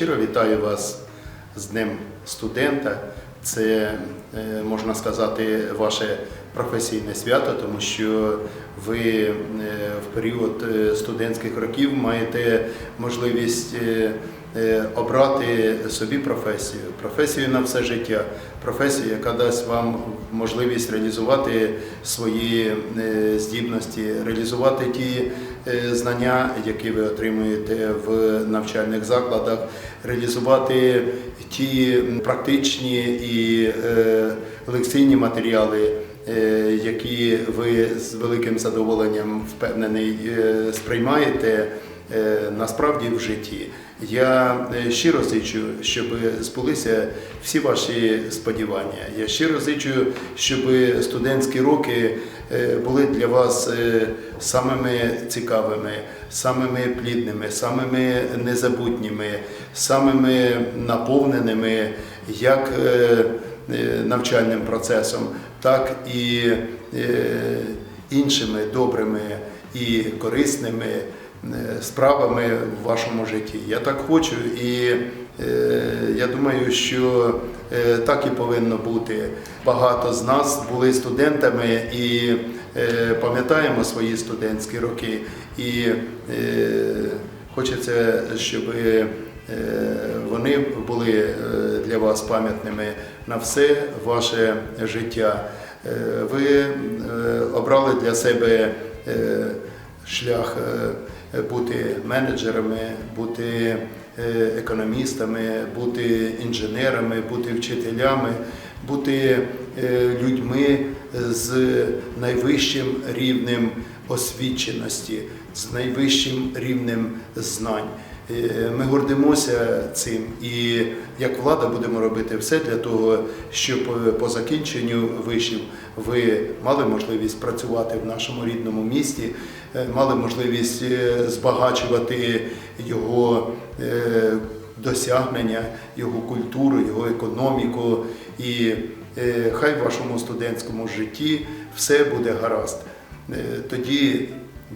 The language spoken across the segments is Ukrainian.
щиро вітаю вас з Днем студента. Це, е, можна сказати, ваше професійне свято, тому що ви е, в період е, студентських років маєте можливість обрати собі професію, професію на все життя, професію, яка дасть вам можливість реалізувати свої е, здібності, реалізувати ті е, знання, які ви отримуєте в навчальних закладах, реалізувати ті практичні і е, лекційні матеріали, які ви з великим задоволенням впевнений сприймаєте насправді в житті. Я е, щиро зичу, щоб збулися всі ваші сподівання. Я щиро зичу, щоб студентські роки е, були для вас е, самими цікавими, самими плідними, самими незабутніми, самими наповненими як навчальним процесом, так і іншими добрими і корисними справами в вашому житті. Я так хочу, і е, я думаю, що е, так і повинно бути. Багато з нас були студентами і е, пам'ятаємо свої студентські роки. І е, хочеться, щоб е, вони були е, для вас пам'ятними на все ваше життя. Е, Ви е, обрали для себе е, шлях е, бути менеджерами, бути е, економістами, бути інженерами, бути вчителями, бути е, людьми з найвищим рівнем освіченості, з найвищим рівнем знань. Е, Ми гордимося цим і як влада будемо робити все для того, щоб е, по закінченню вишів ви мали можливість працювати в нашому рідному місті, е, мали можливість збагачувати його досягнення, його культуру, його економіку. І хай в вашому студентському житті все буде гаразд. Тоді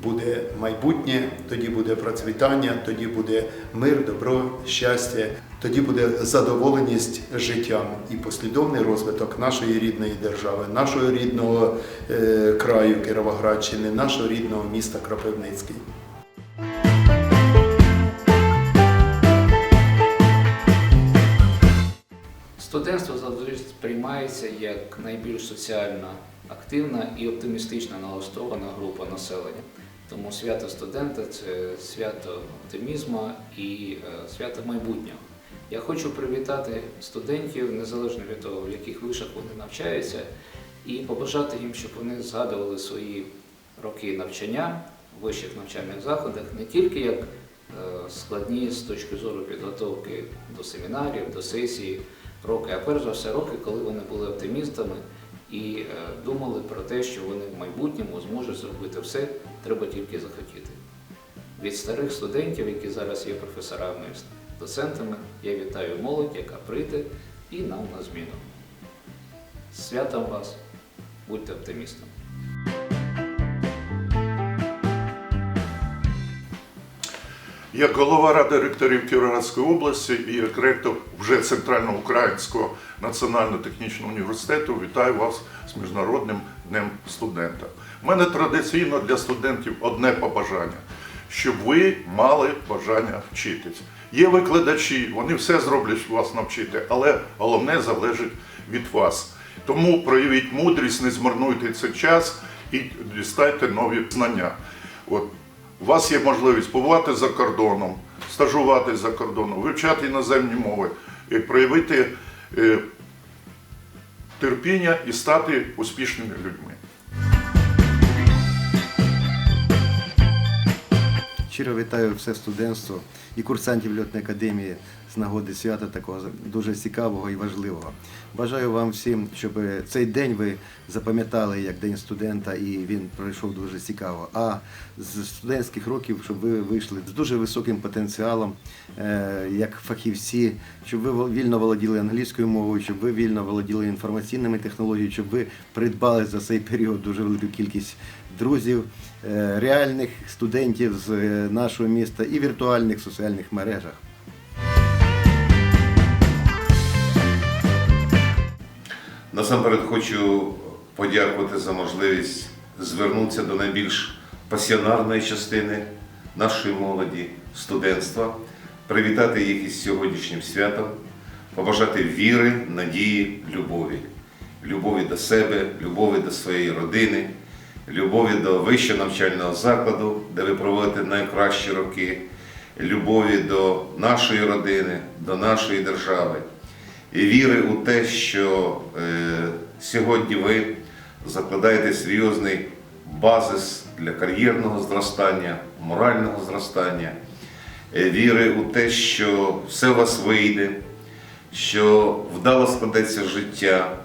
буде майбутнє, тоді буде процвітання, тоді буде мир, добро, щастя, тоді буде задоволеність життям і послідовний розвиток нашої рідної держави, нашого рідного е, краю Кіровоградщини, нашого рідного міста Кропивницький. Студентство завжди сприймається як найбільш соціально активна і оптимістично налаштована група населення. Тому свято студента це свято оптимізму і е, свято майбутнього. Я хочу привітати студентів, незалежно від того, в яких вишах вони навчаються, і побажати їм, щоб вони згадували свої роки навчання в вищих навчальних заходах не тільки як е, складні з точки зору підготовки до семінарів, до сесії роки, а перш за все роки, коли вони були оптимістами і е, думали про те, що вони в майбутньому зможуть зробити все, треба тільки захотіти. Від старих студентів, які зараз є професорами доцентами, я вітаю молодь, яка прийде і нам на зміну. Святом вас, будьте оптимістами. Як голова Ради ректорів Кіровоградської області і як ректор вже Центрального українського національно-технічного університету вітаю вас з Міжнародним днем студента. У мене традиційно для студентів одне побажання, щоб ви мали бажання вчитись. Є викладачі, вони все зроблять, щоб вас навчити, але головне залежить від вас. Тому проявіть мудрість, не змарнуйте цей час і дістайте нові знання. От у вас є можливість побувати за кордоном, стажуватися за кордоном, вивчати іноземні мови, проявити е, терпіння і стати успішними людьми. Щиро вітаю все студентство і курсантів льотної академії з нагоди свята такого дуже цікавого і важливого. Бажаю вам всім, щоб цей день ви запам'ятали як День студента, і він пройшов дуже цікаво. А з студентських років, щоб ви вийшли з дуже високим потенціалом, е, як фахівці, щоб ви вільно володіли англійською мовою, щоб ви вільно володіли інформаційними технологіями, щоб ви придбали за цей період дуже велику кількість друзів, е, реальних студентів з е, нашого міста і віртуальних соціальних мережах. Насамперед хочу подякувати за можливість звернутися до найбільш пасіонарної частини нашої молоді, студентства, привітати їх із сьогоднішнім святом, побажати віри, надії, любові. Любові до себе, любові до своєї родини, любові до вищого навчального закладу, де ви проводите найкращі роки, любові до нашої родини, до нашої держави віри у те, що е, сьогодні ви закладаєте серйозний базис для кар'єрного зростання, морального зростання, е, віри у те, що все у вас вийде, що вдало складеться життя,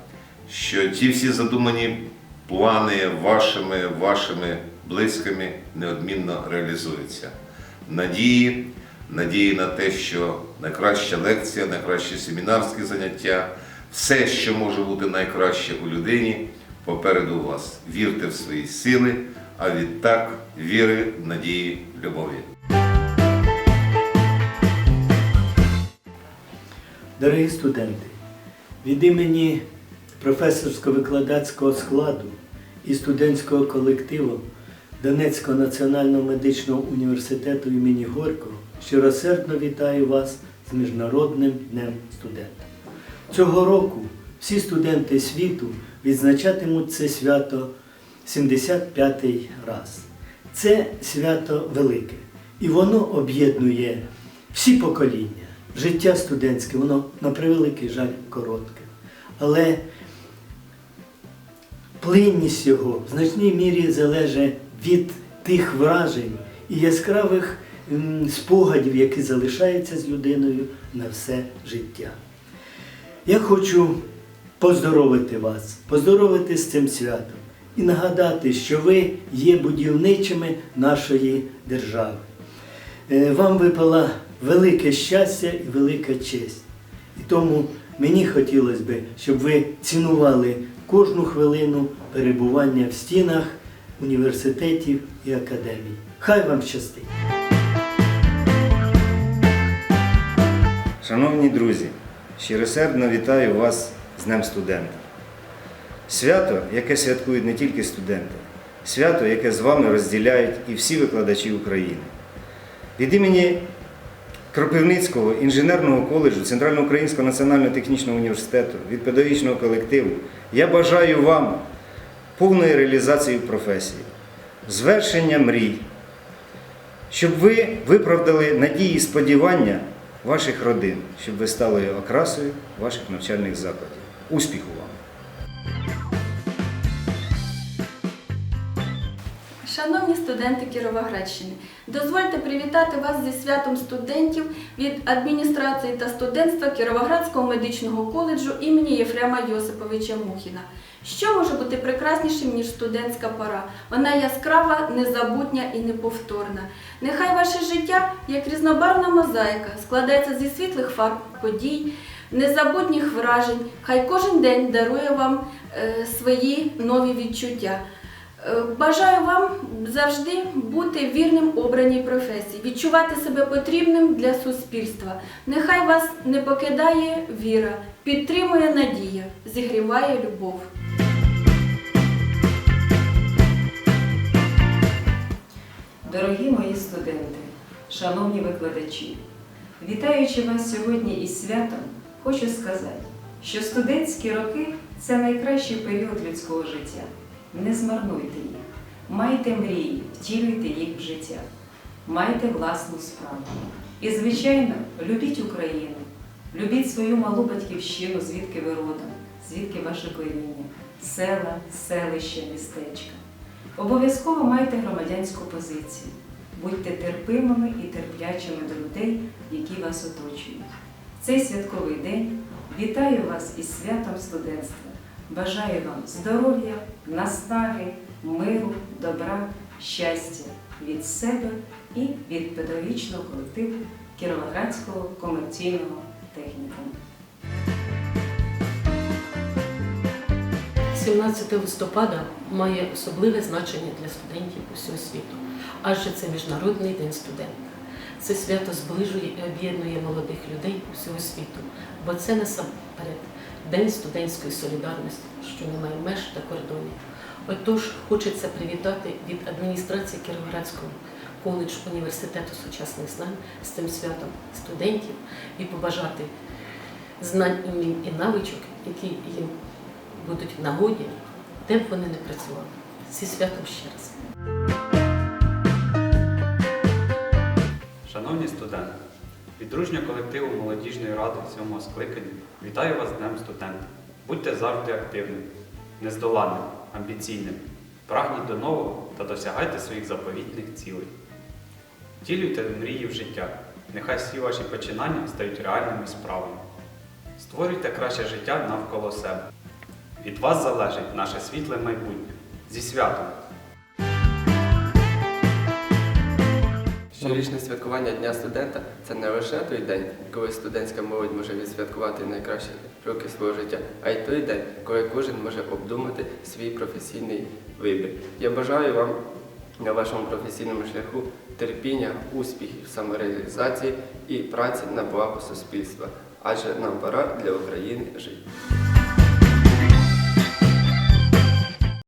що ті всі задумані плани вашими, вашими близькими неодмінно реалізуються. Надії, надії на те, що найкраща лекція, найкраще семінарське заняття, все, що може бути найкраще у людині, попереду вас. Вірте в свої сили, а відтак віри, надії, любові. Дорогі студенти, від імені професорсько-викладацького складу і студентського колективу Донецького національного медичного університету імені Горького щиросердно вітаю вас з Міжнародним днем студента. Цього року всі студенти світу відзначатимуть це свято 75-й раз. Це свято велике, і воно об'єднує всі покоління. Життя студентське, воно на превеликий жаль коротке. Але плинність його в значній мірі залежить від тих вражень і яскравих спогадів, які залишаються з людиною на все життя. Я хочу поздоровити вас, поздоровити з цим святом і нагадати, що ви є будівничими нашої держави. Е, Вам випала велике щастя і велика честь. І тому мені хотілося б, щоб ви цінували кожну хвилину перебування в стінах університетів і академій. Хай вам щастить! Шановні друзі, щиросердно вітаю вас з Днем студента. Свято, яке святкують не тільки студенти, свято, яке з вами розділяють і всі викладачі України. Від імені Кропивницького інженерного коледжу Центральноукраїнського національного технічного університету, від педагогічного колективу я бажаю вам повної реалізації професії, звершення мрій, щоб ви виправдали надії і сподівання ваших родин, щоб ви стали окрасою ваших навчальних закладів. Успіху Шановні студенти Кіровоградщини, дозвольте привітати вас зі святом студентів від адміністрації та студентства Кіровоградського медичного коледжу імені Єфрема Йосиповича Мухіна. Що може бути прекраснішим, ніж студентська пора? Вона яскрава, незабутня і неповторна. Нехай ваше життя, як різнобарвна мозаїка, складається зі світлих фарб, подій, незабутніх вражень. Хай кожен день дарує вам е, свої нові відчуття. Е, Бажаю вам завжди бути вірним обраній професії, відчувати себе потрібним для суспільства. Нехай вас не покидає віра, підтримує надія, зігріває любов. Дорогі мої студенти, шановні викладачі, вітаючи вас сьогодні із святом, хочу сказати, що студентські роки це найкращий період людського життя. Не змарнуйте їх, майте мрії, втілюйте їх в життя, майте власну справу. І, звичайно, любіть Україну, любіть свою малу батьківщину, звідки ви родом, звідки ваше коріння, села, селища, містечка. Обов'язково майте громадянську позицію. Будьте терпимими і терплячими до людей, які вас оточують. Цей святковий день вітаю вас із святом студентства. Бажаю вам здоров'я, наснаги, миру, добра, щастя від себе і від педагогічного колективу Кіровоградського комерційного технікуму. 17 листопада має особливе значення для студентів усього світу, адже це Міжнародний день студента. Це свято зближує і об'єднує молодих людей усього світу, бо це насамперед День студентської солідарності, що не має меж та кордонів. Отож, хочеться привітати від адміністрації Кіровоградського коледжу університету сучасних знань з цим святом студентів і побажати знань, умінь і навичок, які їм будуть в нагоді, де б вони не працювали. Зі святом ще раз. Від колективу молодіжної ради сьомого скликання вітаю вас Днем студента. Будьте завжди активними, нездоланними, амбіційними, прагніть до нового та досягайте своїх заповітних цілей. Втілюйте мрії в життя. Нехай всі ваші починання стають реальними справами. Створюйте краще життя навколо себе. Від вас залежить наше світле майбутнє. Зі святом! Щорічне святкування Дня студента це не лише той день, коли студентська молодь може відсвяткувати найкращі роки свого життя, а й той день, коли кожен може обдумати свій професійний вибір. Я бажаю вам на вашому професійному шляху терпіння, успіхів, самореалізації і праці на благо суспільства. Адже нам пора для України жити.